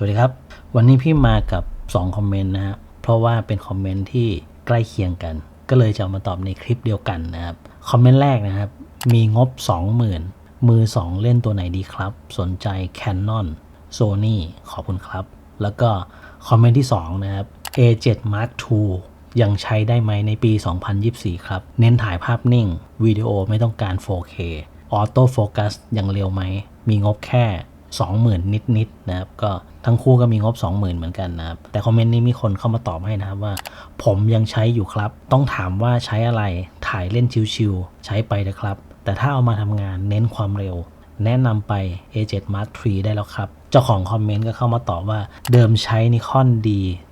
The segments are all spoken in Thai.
สวัสดีครับ วันนี้พี่มากับ 2 คอมเมนต์นะฮะเพราะว่าเป็นคอมเมนต์ที่ใกล้เคียงกัน ก็เลยจะามาตอบในคลิปเดียวกันนะครับ คอมเมนต์แรกนะครับ มีงบ 20,000 มือ 2 เล่นตัวไหนดีครับ สนใจ Canon Sony ขอบคุณครับ แล้วก็คอมเมนต์ที่ 2 นะครับ A7 Mark II ยังใช้ได้ไหมในปี 2024 ครับ เน้นถ่ายภาพนิ่ง วิดีโอไม่ต้องการ 4K ออโต้โฟกัสยังเร็วไหม มีงบแค่ 20,000 นิดๆนะครับ ก็ ทั้งคู่ก็มีงบ 20,000 เหมือนกันนะครับ แต่คอมเมนต์นี้มีคนเข้ามาตอบให้นะครับว่า ผมยังใช้อยู่ครับ ต้องถามว่าใช้อะไรถ่ายเล่นชิวๆใช้ไปนะครับ แต่ถ้าเอามาทำงานเน้นความเร็ว แนะนำไป A7 Mark III ได้แล้วครับ เจ้าของคอมเมนต์ก็เข้ามาตอบว่าเดิมใช้ Nikon D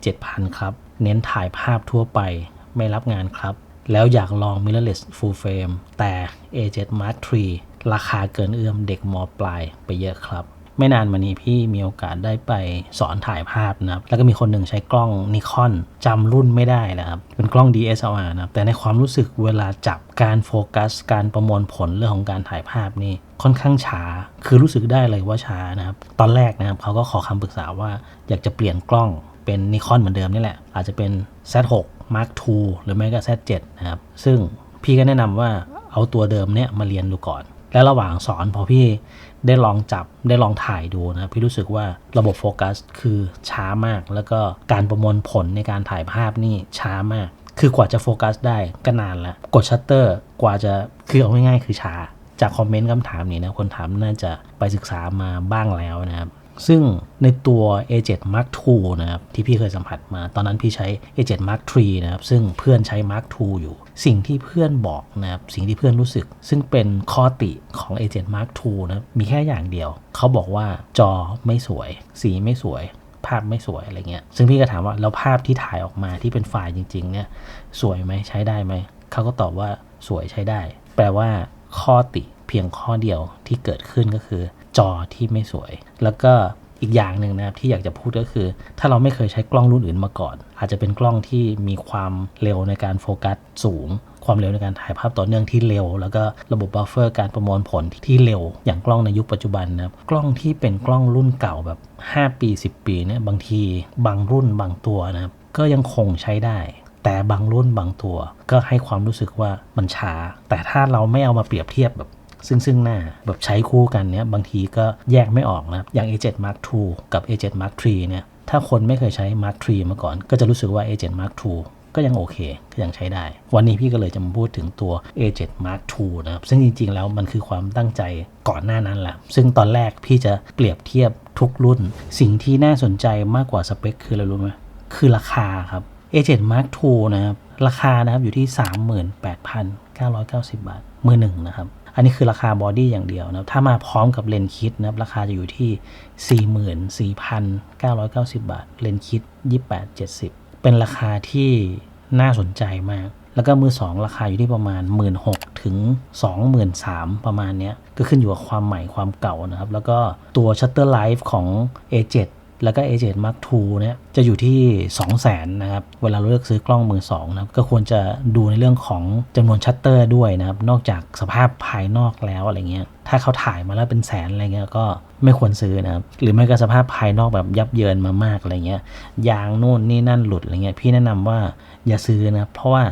7000 ครับ เน้นถ่ายภาพทั่วไป ไม่รับงานครับ แล้วอยากลอง mirrorless full frame แต่ A7 Mark III ราคาเกินเอื้อมเด็กมอปลายไปเยอะครับ ไม่นานมานี้พี่มีโอกาสได้ไปสอนถ่ายภาพนะครับ แล้วก็มีคนหนึ่งใช้กล้องนิคอนจำรุ่นไม่ได้นะครับ เป็นกล้อง DSLR นะครับ แต่ในความรู้สึกเวลาจับการโฟกัส การประมวลผลเรื่องของการถ่ายภาพนี่ค่อนข้างช้า คือรู้สึกได้เลยว่าช้านะครับ ตอนแรกนะครับเขาก็ขอคำปรึกษาว่าอยากจะเปลี่ยนกล้องเป็นนิคอนเหมือนเดิมนี่แหละ อาจจะเป็น Z6 Mark II หรือไม่ก็ Z7 นะครับ ซึ่งพี่ก็แนะนำว่าเอาตัวเดิมเนี่ยมาเรียนดูก่อน และระหว่างสอนพอพี่ได้ลองจับได้ลองถ่ายดูนะพี่รู้สึกว่าระบบโฟกัสคือช้ามาก แล้วก็การประมวลผลในการถ่ายภาพนี่ช้ามาก คือกว่าจะโฟกัสได้ก็นานแล้วกดชัตเตอร์กว่าจะคือเอาง่ายๆคือช้า จากคอมเมนต์คำถามนี้นะคนถามน่าจะไปศึกษามาบ้างแล้วนะครับ ซึ่งในตัว A7 Mark II นะครับ ที่พี่เคยสัมผัสมา ตอนนั้นพี่ใช้ A7 Mark III นะครับ ซึ่งเพื่อนใช้ Mark II อยู่ สิ่งที่เพื่อนบอกนะครับ สิ่งที่เพื่อนรู้สึก ซึ่งเป็นข้อติของ A7 Mark II นะครับมีแค่อย่างเดียว เขาบอกว่าจอไม่สวย สีไม่สวย ภาพไม่สวยอะไรเงี้ย ซึ่งพี่ก็ถามว่า แล้วภาพที่ถ่ายออกมาที่เป็นไฟล์จริง ๆ เนี่ย สวยไหมใช้ได้ไหม เขาก็ตอบว่าสวยใช้ได้ แปลว่าข้อติเพียงข้อเดียวที่เกิดขึ้นก็คือ จอที่ไม่สวย แล้วก็อีกอย่างหนึ่งนะครับที่อยากจะพูดก็คือ ถ้าเราไม่เคยใช้กล้องรุ่นอื่นมาก่อน อาจจะเป็นกล้องที่มีความเร็วในการโฟกัสสูง ความเร็วในการถ่ายภาพต่อเนื่องที่เร็ว แล้วก็ระบบบัฟเฟอร์การประมวลผลที่เร็ว อย่างกล้องในยุคปัจจุบันนะครับกล้องที่เป็นกล้องรุ่นเก่าแบบ 5 ปี 10 ปีเนี่ยบางทีบางรุ่นบางตัวนะครับก็ยังคงใช้ได้แต่บางรุ่นบางตัวก็ให้ความรู้สึกว่ามันช้า แต่ถ้าเราไม่เอามาเปรียบเทียบแบบ ซึ่งซึ่งหน้าแบบใช้คู่กันเนี้ยบางทีก็แยกไม่ออกนะ อย่าง A7 Mark II กับ A7 Mark III เนี่ยถ้าคนไม่เคยใช้ Mark III มาก่อน ก็จะรู้สึกว่า A7 Mark II ก็ยังโอเค ก็ยังใช้ได้ วันนี้พี่ก็เลยจะมาพูดถึงตัว A7 Mark II นะครับ ซึ่งจริง ๆ แล้วมันคือความตั้งใจก่อนหน้านั้นแหละ ซึ่งตอนแรกพี่จะเปรียบเทียบทุกรุ่น สิ่งที่น่าสนใจมากกว่าสเปคคืออะไรรู้ไหมคือราคาครับ A7 Mark II นะครับ ราคานะครับอยู่ที่ 38,990 บาท มือหนึ่งนะครับ อันนี้คือราคาบอดี้อย่างเดียวนะถ้ามาพร้อมกับเลนคิดนะครับราคาจะอยู่ที่ 44,990 บาท เลนส์คิด 2870 เป็นราคาที่น่าสนใจมาก แล้วก็มือ 2 ราคาอยู่ที่ประมาณ 1 6ื่นถึง 23,000ประมาณเนี้ยก็ขึ้นอยู่กับความใหม่ความเก่านะครับ แล้วก็ตัว Shutter Life ของ A7 แล้วก็ A7 Mark II เนี่ยจะอยู่ที่ 200,000นะครับ เวลาเลือกซื้อกล้องมือ2นะครับก็ควรจะดูในเรื่องของจำนวนชัตเตอร์ด้วยนะครับ นอกจากสภาพภายนอกแล้วอะไรเงี้ย ถ้าเขาถ่ายมาแล้วเป็นแสนอะไรเงี้ยก็ไม่ควรซื้อนะครับ หรือไม่ก็สภาพภายนอกแบบยับเยินมามากอะไรเงี้ย ยางนู่นนี่นั่นหลุดอะไรเงี้ย พี่แนะนำว่าอย่าซื้อนะเพราะว่า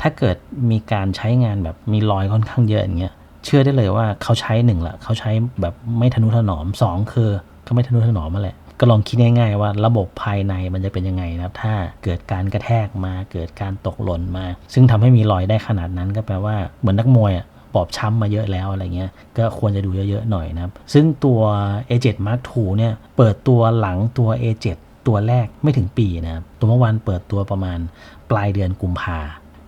ถ้าเกิดมีการใช้งานแบบมีรอยค่อนข้างเยอะอย่างเงี้ย เชื่อได้เลยว่าเขาใช้หนึ่งละเขาใช้แบบไม่ทนุถนอมสองคือก็ไม่ทนุถนอมมาแหละ ก็ลองคิดง่าย ๆ ว่าระบบภายในมันจะเป็นยังไงนะครับ ถ้าเกิดการกระแทกมาเกิดการตกหล่นมา ซึ่งทำให้มีรอยได้ขนาดนั้นก็แปลว่าเหมือนนักมวยอะบอบช้ำมาเยอะแล้วอะไรเงี้ย ก็ควรจะดูเยอะๆหน่อยนะครับ ซึ่งตัว A7 Mark II เนี่ยเปิดตัวหลังตัว A7 ตัวแรกไม่ถึงปีนะครับ ตัวเมื่อวานเปิดตัวประมาณปลายเดือนกุมภา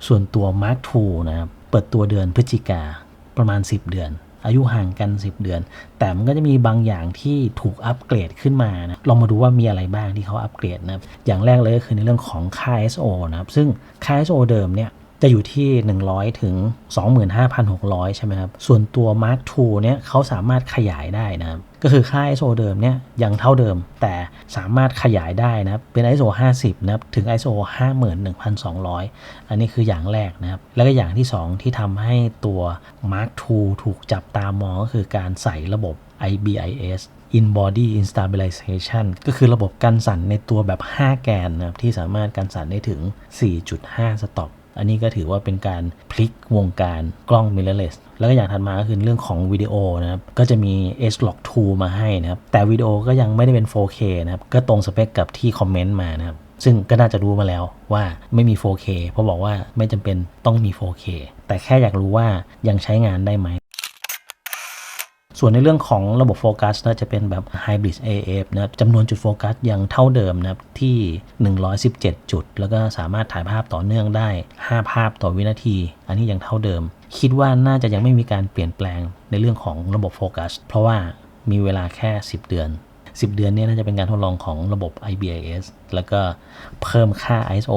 ส่วนตัว Mark II นะครับเปิดตัวเดือนพฤศจิกาประมาณ 10 เดือน อายุห่างกัน 10 เดือน แต่มันก็จะมีบางอย่างที่ถูกอัปเกรดขึ้นมานะลองมาดูว่ามีอะไรบ้างที่เขาอัปเกรดนะอย่างแรกเลยก็คือในเรื่องของค่า ISO นะครับซึ่งค่า ISO เดิมเนี่ยจะอยู่ที่ 100 ถึง 25,600 ใช่ไหมครับ ส่วนตัว Mark II เนี่ยเขาสามารถขยายได้นะครับ ก็คือค่า ISO เดิมเนี่ยยังเท่าเดิม แต่สามารถขยายได้นะครับเป็น ISO 50นะครับถึง ISO 51,200 อันนี้คืออย่างแรกนะครับ แล้วก็อย่างที่ 2 ที่ทำให้ตัว Mark II ถูกจับตามองก็คือการใส่ระบบ IBIS in body instabilization ก็คือระบบกันสั่นในตัวแบบ 5 แกนนะครับที่สามารถกันสั่นได้ถึง 4.5 สต็อป อันนี้ก็ถือว่าเป็นการพลิกวงการกล้อง mirrorless แล้วก็อย่างถัดมาก็คือเรื่องของวิดีโอนะครับ ก็จะมี H-Log2 มาให้นะครับ แต่วิดีโอก็ยังไม่ได้เป็น 4K นะครับ ก็ตรงสเปคกับที่คอมเมนต์มานะครับ ซึ่งก็น่าจะรู้มาแล้วว่าไม่มี 4K เพราะบอกว่าไม่จำเป็นต้องมี 4K แต่แค่อยากรู้ว่ายังใช้งานได้ไหม ส่วนในเรื่องของระบบโฟกัสนะจะเป็นแบบ Hybrid AF นะครับจำนวนจุดโฟกัสยังเท่าเดิมนะครับที่ 117 จุด แล้วก็สามารถถ่ายภาพต่อเนื่องได้ 5 ภาพต่อวินาที อันนี้ยังเท่าเดิม คิดว่าน่าจะยังไม่มีการเปลี่ยนแปลงในเรื่องของระบบโฟกัส เพราะว่ามีเวลาแค่ 10 เดือน 10 เดือนนี้น่าจะเป็นการทดลองของระบบ IBIS แล้วก็เพิ่มค่า ISO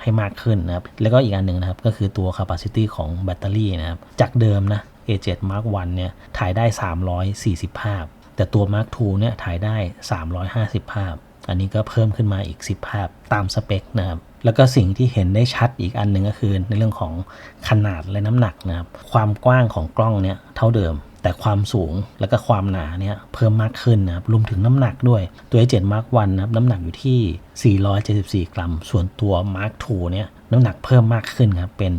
ให้มากขึ้นนะครับ แล้วก็อีกอันหนึ่งนะครับ ก็คือตัว capacity ของแบตเตอรี่นะครับ จากเดิมนะ A7 Mark 1เนี่ยถ่ายได้ 340 ภาพ แต่ตัว Mark 2เนี่ยถ่ายได้ 350 ภาพ อันนี้ก็เพิ่มขึ้นมาอีก 10 ภาพตามสเปคนะครับแล้วก็สิ่งที่เห็นได้ชัดอีกอันหนึ่งก็คือ ในเรื่องของขนาดและน้ำหนักนะครับความกว้างของกล้องเนี่ยเท่าเดิม แต่ความสูงแล้วก็ความหนาเนี่ยเพิ่มมากขึ้นนะครับรวมถึงน้ำหนักด้วยตัว A7 Mark 1นะครับน้ำหนักอยู่ที่ 474 กรัม ส่วนตัว Mark 2เนี่ยน้ำหนักเพิ่มมากขึ้นครับเป็น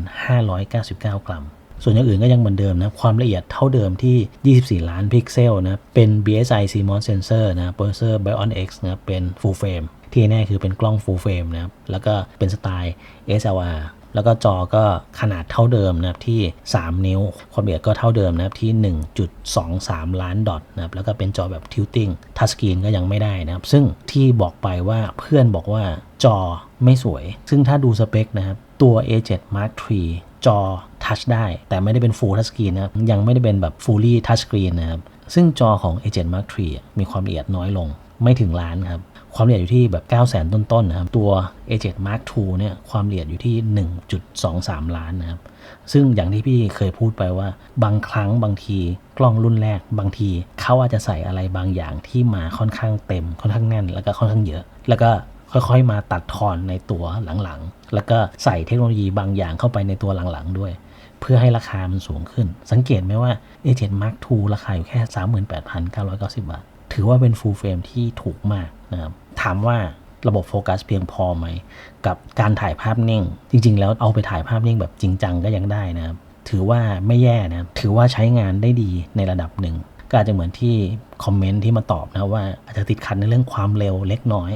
599 กรัม ส่วนอย่างอื่นก็ยังเหมือนเดิมนะ ความละเอียดเท่าเดิมที่ 24 ล้านพิกเซลนะ เป็น BSI CMOS sensor นะโปรเซสเซอร์ Bion X นะเป็น full frame ที่แน่คือเป็นกล้อง full frame นะแล้วก็เป็นสไตล์ SLR แล้วก็จอก็ขนาดเท่าเดิมนะครับที่ 3 นิ้ว ความละเอียดก็เท่าเดิมนะครับที่ 1.23 ล้านดอทนะครับแล้วก็เป็นจอแบบ tilting touch screen ก็ยังไม่ได้นะครับ ซึ่งที่บอกไปว่าเพื่อนบอกว่าจอไม่สวย ซึ่งถ้าดูสเปคนะครับตัว A7 Mark III จอทัชได้ แต่ไม่ได้เป็น Full Touch Screen นะครับ ยังไม่ได้เป็นแบบ Fully Touch Screen นะครับ ซึ่งจอของ A7 Mark III มีความละเอียดน้อยลงไม่ถึงล้านครับ ความละเอียดอยู่ที่แบบ 9 0 0 0 0 ต้นๆนะครับ ตัว A7 Mark II เนี่ยความละเอียดอยู่ที่ 1.23 ล้านนะครับ ซึ่งอย่างที่พี่เคยพูดไปว่า บางครั้งบางทีกล้องรุ่นแรกบางทีเขาอาจจะใส่อะไรบางอย่างที่มาค่อนข้างเต็มค่อนข้างแน่น แล้วก็ค่อนข้างเยอะ แล้วก็ ค่อยๆ มาตัดทอนในตัวหลังๆ แล้วก็ใส่เทคโนโลยีบางอย่างเข้าไปในตัวหลังๆ ด้วย เพื่อให้ราคามันสูงขึ้น สังเกตไหมว่า A7 Mark II ราคาอยู่แค่ 38,990 บาท ถือว่าเป็น full frame ที่ถูกมากนะครับ ถามว่าระบบโฟกัสเพียงพอไหม กับการถ่ายภาพนิ่ง จริง ๆ แล้วเอาไปถ่ายภาพนิ่งแบบจริงจังก็ยังได้นะครับ ถือว่าไม่แย่นะ ถือว่าใช้งานได้ดีในระดับหนึ่งก็อาจจะเหมือนที่คอมเมนต์ที่มาตอบนะว่าอาจจะติดขัดในเรื่องความเร็วเล็กน้อย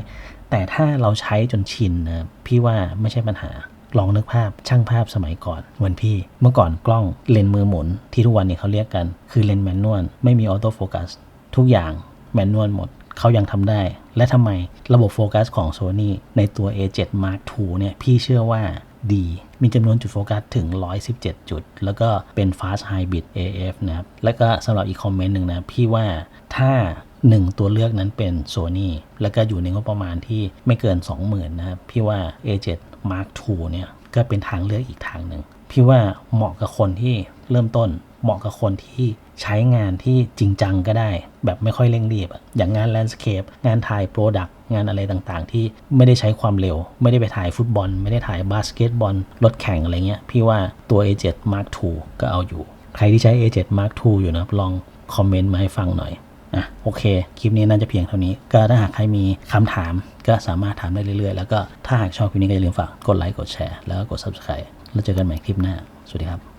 แต่ถ้าเราใช้จนชินนะพี่ว่าไม่ใช่ปัญหาลองนึกภาพช่างภาพสมัยก่อนเหมือนพี่ เมื่อก่อนกล้องเลนมือหมุนที่ทุกวันนี้เขาเรียกกัน คือเลนแมนนวลไม่มีออโต้โฟกัสทุกอย่างแมนนวลหมดเขายังทำได้ และทำไมระบบโฟกัสของ Sony ในตัว A7 Mark II เนี่ยพี่เชื่อว่าดี มีจำนวนจุดโฟกัสถึง 117 จุด แล้วก็เป็น Fast Hybrid AF นะครับ แล้วก็สำหรับอีกคอมเมนต์หนึ่งนะ พี่ว่าถ้า 1 ตัวเลือกนั้นเป็น Sony แล้วก็อยู่ในงบประมาณที่ไม่เกิน 20,000นะครับพี่ว่า A7 Mark II เนี่ยก็เป็นทางเลือกอีกทางหนึ่งพี่ว่าเหมาะกับคนที่เริ่มต้น เหมาะกับคนที่ใช้งานที่จริงจังก็ได้ แบบไม่ค่อยเร่งรีบอะอย่างงานแลนด์สเคปงานถ่ายโปรดักต์งานอะไรต่างๆ ที่ไม่ได้ใช้ความเร็ว ไม่ได้ไปถ่ายฟุตบอล ไม่ได้ถ่ายบาสเกตบอลรถแข่งอะไรเงี้ย พี่ว่าตัว A7 Mark II ก็เอาอยู่ ใครที่ใช้ A7 Mark II อยู่นะลองคอมเมนต์มาให้ฟังหน่อย อะโอเค คลิปนี้น่าจะเพียงเท่านี้ ก็ถ้าหากใครมีคำถามก็สามารถถามได้เรื่อยๆ แล้วก็ถ้าหากชอบคลิปนี้ก็อย่าลืมฝากกดไลค์กดแชร์แล้วก็กด subscribe แล้วเจอกันใหม่คลิปหน้า สวัสดีครับ